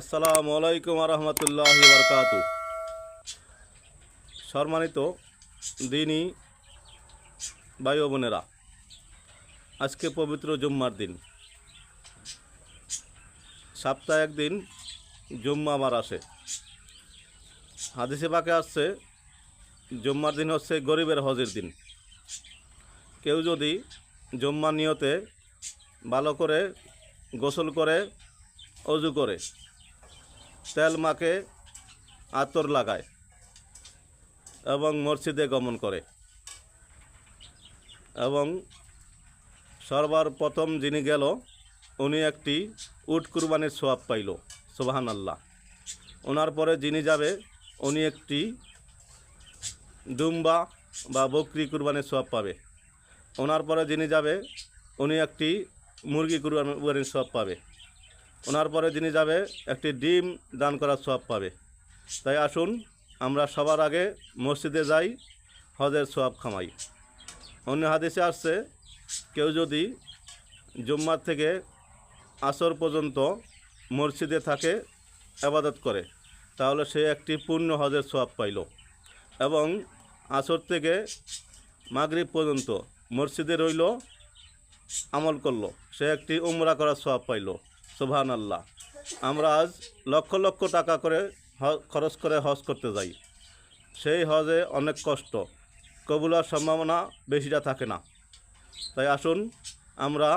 আসসালামু আলাইকুম রহমতুল্লাহ বরকাত। সম্মানিত দিনই ভাই বোনেরা, আজকে পবিত্র জুম্মার দিন। সপ্তাহে একদিন জুম্মা আমার আসে। হাদিসে বাকে আসছে, জুম্মার দিন হচ্ছে গরিবের হজের দিন। কেউ যদি জুম্মার নিয়তে ভালো করে গোসল করে, অজু করে তেল মাকে আতর লাগায় এবং মসজিদে গমন করে। এবং সর্বার প্রথম যিনি গেল, উনি একটি উট কুরবানির সোয়াব পাইল সোবাহান আল্লাহ ওনার পরে যিনি যাবে, উনি একটি দুম্বা বা বকরি কুরবানির সোয়াব পাবে। ওনার পরে যিনি যাবে, উনি একটি মুরগি কুরবানির সোয়াব পাবে। ওনার পরে যিনি যাবে, একটি ডিম দান করার সব পাবে। তাই আসুন, আমরা সবার আগে মসজিদে যাই, হজের সোয়াব খামাই। অন্য হাদিসে আসছে, কেউ যদি জুম্মার থেকে আসর পর্যন্ত মসজিদে থাকে আবাদত করে, তাহলে সে একটি পূর্ণ হজের সোয়াব পাইল। এবং আসর থেকে মাগরিব পর্যন্ত মসজিদে রইল, আমল করল। সে একটি উমরা করার সোয়াব পাইল। সুবহান আল্লাহ আমরা আজ লক্ষ লক্ষ টাকা করে খরচ করে হজ করতে যাই। সেই হজে অনেক কষ্ট কবুলার সম্ভাবনা বেশিটা থাকে না। তাই আসুন, আমরা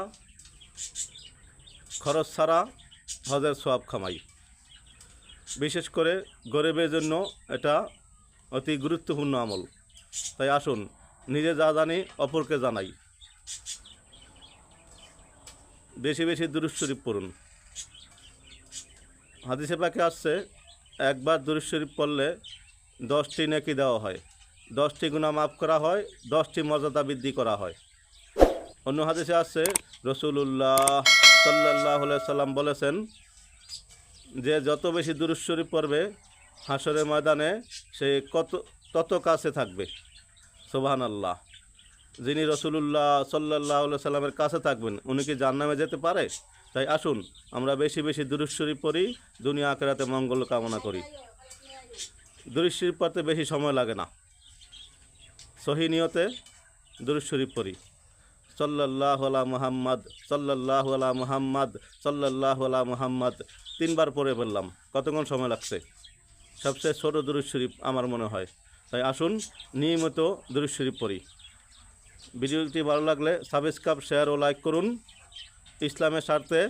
খরচ ছাড়া হজের সোয়াব খামাই। বিশেষ করে গরিবের জন্য এটা অতি গুরুত্বপূর্ণ আমল। তাই আসুন, নিজে যা জানি অপরকে জানাই। বেশি বেশি দুরুদ পড়ুন। হাদিসে পাকে আসছে, একবার দুরুদ শরীফ পড়লে দশটি নেকি দেওয়া হয়। দশটি গুণা মাফ করা হয়, দশটি মর্যাদা বৃদ্ধি করা হয়। অন্য হাদিসে আসছে রসুল্লাহ সাল্লাহ সাল্লাম বলেছেন, যে যত বেশি দুরুদ শরীফ পড়বে হাসরের ময়দানে, সে কত, তত কাছে থাকবে। সোবাহান আল্লাহ যিনি রসুলুল্লাহ সাল্লাহ সাল্লামের কাছে থাকবেন, উনি কি জান্নামে যেতে পারে? তাই আসুন, আমরা বেশি বেশি দুরুদ শরীফ পড়ি, দুনিয়া আখেরাতে মঙ্গল কামনা করি। দুরুদ পড়তে বেশি সময় লাগে না। সহি নিয়তে পড়ি। সাল্লাহ আলা মুহাম্মদ সাল্লাহ আলা মুহাম্মদ সাল্লাহ আলা মুহাম্মদ। তিনবার পরে বললাম কতক্ষণ সময় লাগছে? সবচেয়ে ছোটো দুরুদ শরীফ আমার মনে হয়। তাই আসুন, নিয়মিত দুরুদ শরীফ পড়ি। ভিডিওটি ভালো লাগলে সাবস্ক্রাইব, শেয়ার ও লাইক করুন। ইসলামের স্বার্থে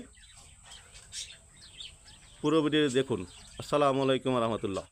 পুরো ভিডিও দেখুন। আসসালামু আলাইকুম রহমতুল্লাহ।